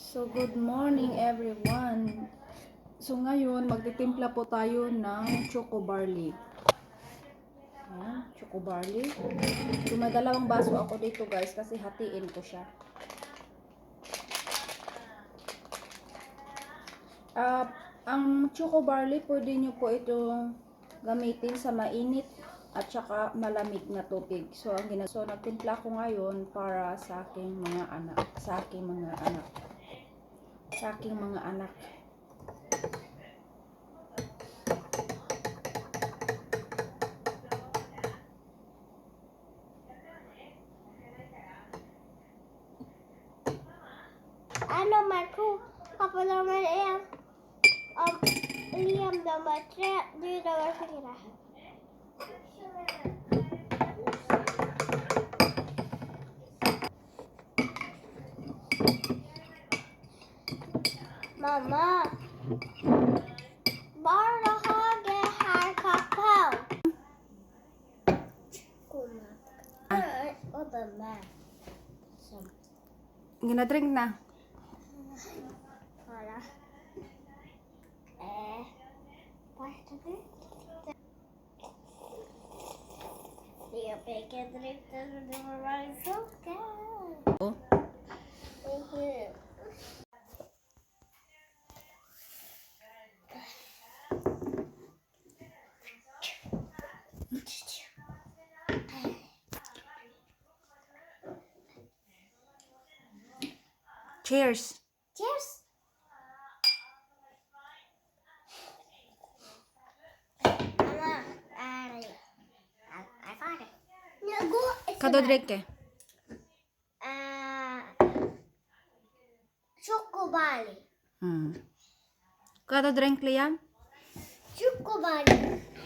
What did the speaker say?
So, good morning everyone. So, ngayon, magtitimpla po tayo ng choco barley. Ayan, choco barley. So, may dalawang baso ako dito guys kasi hatiin ko siya. Ah, ang choco barley, pwede nyo po itong gamitin sa mainit at saka malamig na tubig. So, ang gina so, nagtimpla ko ngayon para sa aking mga anak. Sa aking mga anak. Sa aking mga anak. Ano Marco, Papa naman eh. Um, Liam naman tre, di naman sila. Mama, bara har här kappan. Och den där. Gina-drink na. Wala. Eh, drink. Jag fick en drink där du var. Cheers. Cheers. Kadar direkte. Chocoballi. Ee, hmm. Kadar direkte ya? Chocoballi.